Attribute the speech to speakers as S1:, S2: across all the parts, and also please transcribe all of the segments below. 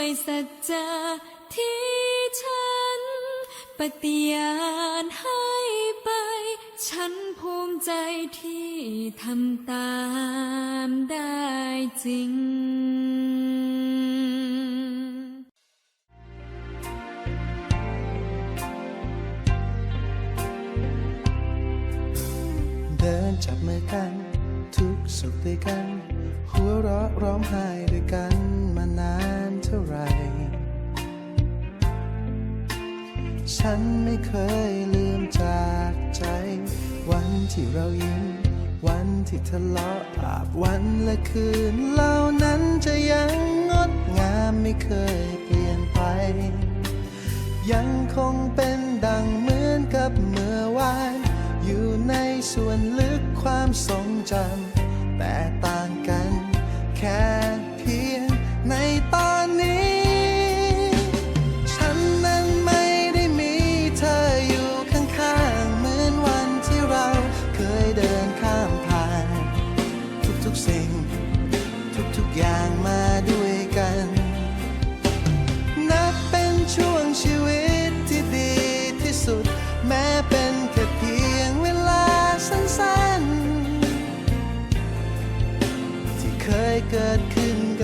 S1: ด้วยสัจจะที่ฉัน ปฏิญาณให้ไป ฉันภูมิใจที่ทำตามได้จริง
S2: เดินจับมือกัน ทุกสุขด้วยกัน หัวเราะร้องไห้ด้วยกันมานาน ท่าไร ฉันไม่เคยลืมจากใจ วันที่เรายิ้ม วันที่ทะเลาะอาบวันและคืนเหล่านั้นจะยังงดงามไม่เคยเปลี่ยนไป ยังคงเป็นดังเหมือนกับเมื่อวาน อยู่ในส่วนลึกความทรงจำ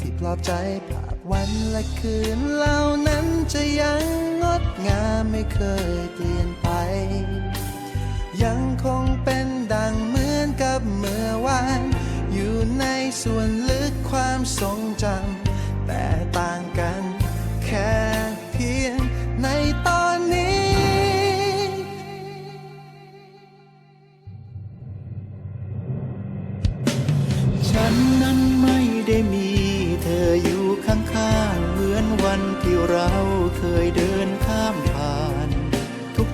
S2: ที่ปลอบใจภาพวันและคืนเหล่านั้นจะยังงดงามไม่เคยเปลี่ยนไป ยังคงเป็นดังเหมือนกับเมื่อวาน อยู่ในส่วนลึกความทรง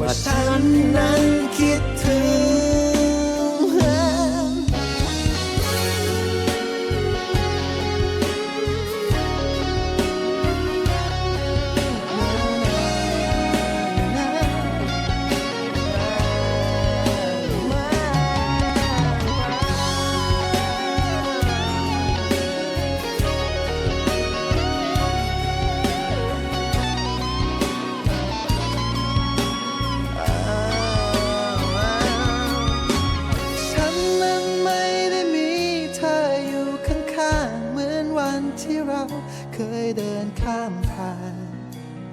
S2: ว่าฉันนั้นคิดถึง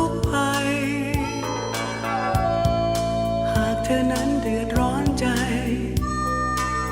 S3: ุก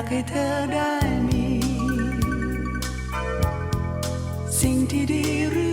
S3: ากให้เธอได้มี สิ่งที่ดีหรือ